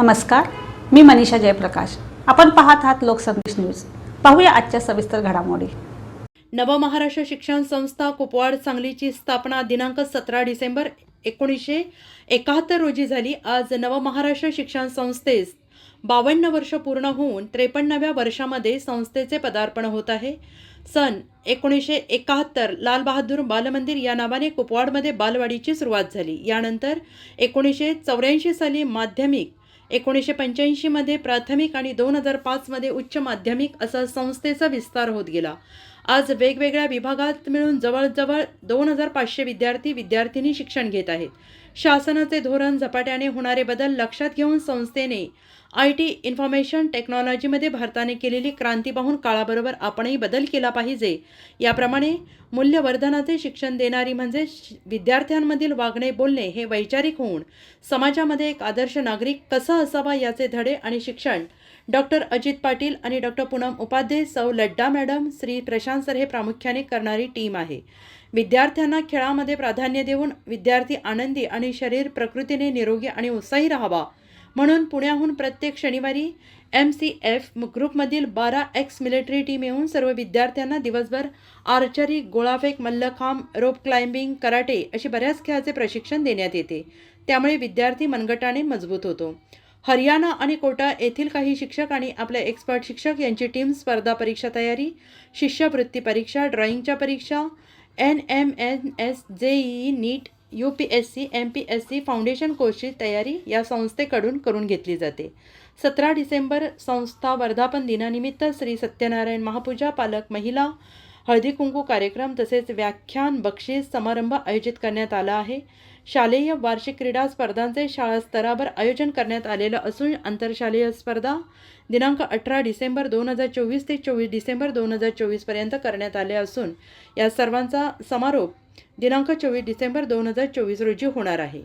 नमस्कार मी मनीषा जयप्रकाश. आपण पाहत आहात लोकसंदेश न्यूज. पाहूया आजच्या सविस्तर घडामोडी. नवमहाराष्ट्र शिक्षण संस्था कुपवाड सांगलीची स्थापना दिनांक सतरा डिसेंबर एकोणीसशे एकाहत्तर रोजी झाली. आज नवमहाराष्ट्र शिक्षण संस्थेस बावन्न वर्ष पूर्ण होऊन त्रेपन्नाव्या वर्षामध्ये संस्थेचे पदार्पण होत आहे. सन एकोणीसशे एकाहत्तर लालबहादूर बालमंदिर या नावाने कुपवाडमध्ये बालवाडीची सुरुवात झाली. यानंतर एकोणीसशे चौऱ्याऐंशी साली माध्यमिक एकोणीसशे पंच्याऐंशीमध्ये प्राथमिक आणि दोन हजार पाचमध्ये उच्च माध्यमिक असा संस्थेचा विस्तार होत गेला. आज वेगवेगळ्या विभागात मिळून जवळजवळ दोन हजार पाचशे विद्यार्थी विद्यार्थिनी शिक्षण घेत आहेत. शासनाचे धोरण झपाट्याने होणारे बदल लक्षात घेऊन संस्थेने आय टी इन्फॉर्मेशन टेक्नॉलॉजीमध्ये भारताने केलेली क्रांती पाहून काळाबरोबर आपणही बदल केला पाहिजे. याप्रमाणे मूल्यवर्धनाचे शिक्षण देणारी म्हणजे विद्यार्थ्यांमधील वागणे बोलणे हे वैचारिक होऊन समाजामध्ये एक आदर्श नागरिक कसा असावा याचे धडे आणि शिक्षण डॉक्टर अजित पाटील आणि डॉक्टर पूनम उपाध्ये सौ लड्डा मॅडम श्री प्रशांत सर हे प्रामुख्याने करणारी टीम आहे. विद्यार्थ्यांना खेळामध्ये प्राधान्य देऊन विद्यार्थी आनंदी आणि शरीर प्रकृतीने निरोगी आणि उत्साही राहावा. म्हणून पुण्याहून प्रत्येक शनिवारी एम सी एफ ग्रुपमधील बारा एक्स मिलिटरी टीम येऊन सर्व विद्यार्थ्यांना दिवसभर आर्चरी गोळाफेक मल्लखांब रोप क्लाइम्बिंग कराटे अशी बऱ्याच खेळाचे प्रशिक्षण देण्यात येते. त्यामुळे विद्यार्थी मनगटाने मजबूत होतो. हरियाणा आणि कोटा येथील काही शिक्षक आणि आपल्या एक्सपर्ट शिक्षक यांची टीम स्पर्धा परीक्षा तयारी शिष्यवृत्ती परीक्षा ड्रॉइंगच्या परीक्षा N M N S JEE NEET U P S C M P S C foundation कोर्सची तयारी या संस्थेकडून करून घेतली जाते. सतरा डिसेंबर संस्था वर्धापन दिनानिमित्त श्री सत्यनारायण महापूजा पालक महिला हळदी कुंकू कार्यक्रम तसेच व्याख्यान बक्षीस समारंभ आयोजित करण्यात आला आहे. शालेय वार्षिक क्रीडा स्पर्धांचे शाळा स्तरावर आयोजन करण्यात आलेलं असून आंतरशालेय स्पर्धा दिनांक अठरा डिसेंबर दोन हजार चोवीस ते चोवीस डिसेंबर दोन हजार चोवीसपर्यंत करण्यात आले असून या सर्वांचा समारोप दिनांक चोवीस डिसेंबर दोन हजार चोवीस रोजी होणार आहे.